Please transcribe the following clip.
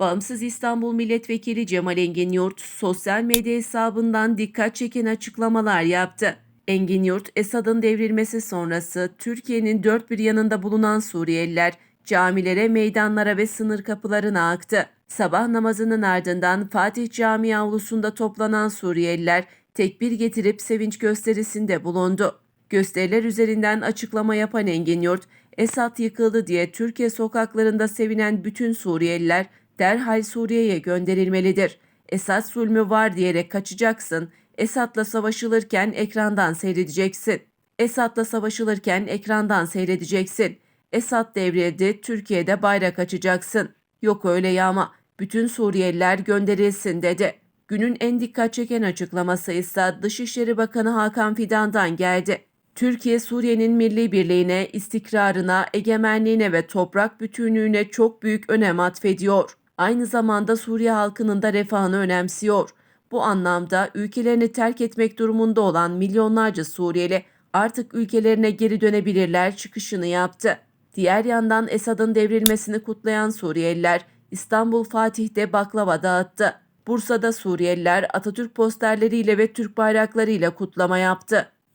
Bağımsız İstanbul Milletvekili Cemal Engin Yurt sosyal medya hesabından dikkat çeken açıklamalar yaptı. Engin Yurt, Esad'ın devrilmesi sonrası Türkiye'nin dört bir yanında bulunan Suriyeliler camilere, meydanlara ve sınır kapılarına aktı. Sabah namazının ardından Fatih Camii avlusunda toplanan Suriyeliler tekbir getirip sevinç gösterisinde bulundu. Gösteriler üzerinden açıklama yapan Engin Yurt, Esad yıkıldı diye Türkiye sokaklarında sevinen bütün Suriyeliler derhal Suriye'ye gönderilmelidir. Esad zulmü var diyerek kaçacaksın. Esad'la savaşılırken ekrandan seyredeceksin. Esad'la savaşılırken ekrandan seyredeceksin. Esad devrildi, Türkiye'de bayrak açacaksın. Yok öyle yağma. Bütün Suriyeliler gönderilsin dedi. Günün en dikkat çeken açıklaması ise Dışişleri Bakanı Hakan Fidan'dan geldi. Türkiye Suriye'nin milli birliğine, istikrarına, egemenliğine ve toprak bütünlüğüne çok büyük önem atfediyor. Aynı zamanda Suriye halkının da refahını önemsiyor. Bu anlamda ülkelerini terk etmek durumunda olan milyonlarca Suriyeli artık ülkelerine geri dönebilirler çıkışını yaptı. Diğer yandan Esad'ın devrilmesini kutlayan Suriyeliler İstanbul Fatih'te baklava dağıttı. Bursa'da Suriyeliler Atatürk posterleriyle ve Türk bayraklarıyla kutlama yaptı.